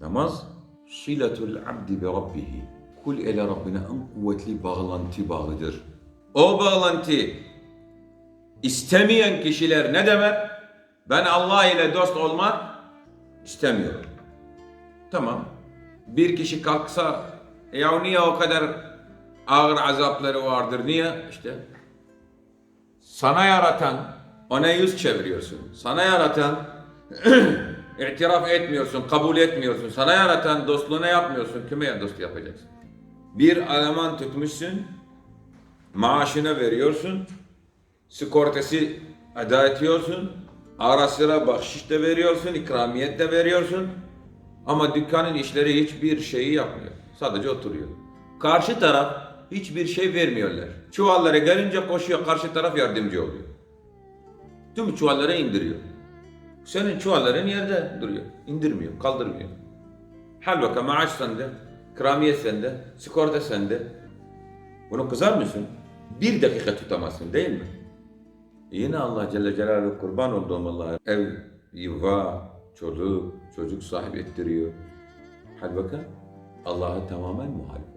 Namaz silatul abdi bi rabbihi. Kul ile Rabbine en kuvvetli bağlantı bağıdır. O bağlantı istemeyen kişiler ne demek? Ben Allah ile dost olmak istemiyorum. Tamam. Bir kişi kalksa ya niye o kadar ağır azapları vardır? Niye? İşte sana yaratan ona yüz çeviriyorsun. Sana yaratan itiraf etmiyorsun, kabul etmiyorsun. Sana yaratan dostluğuna yapmıyorsun. Kime dost yapacaksın? Bir eleman tutmuşsun, maaşını veriyorsun, sigortası eda ediyorsun, ara sıra bahşiş de veriyorsun, ikramiyet de veriyorsun. Ama dükkanın işleri hiçbir şeyi yapmıyor. Sadece oturuyor. Karşı taraf hiçbir şey vermiyorlar. Çuvallara gelince koşuyor, karşı taraf yardımcı oluyor. Tüm çuvalları indiriyor. Senin çuvalların yerde duruyor. İndirmiyor, kaldırmıyor. Halbuki maaş sende, ikramiyet sende, sigorta sende. Bunu kızar mısın? Bir dakika tutamazsın değil mi? Yine Allah Celle Celaluhu kurban olduğum Allah ev, yuva, çocuk, çocuk sahip ettiriyor. Halbuki Allah'a tamamen muhalif.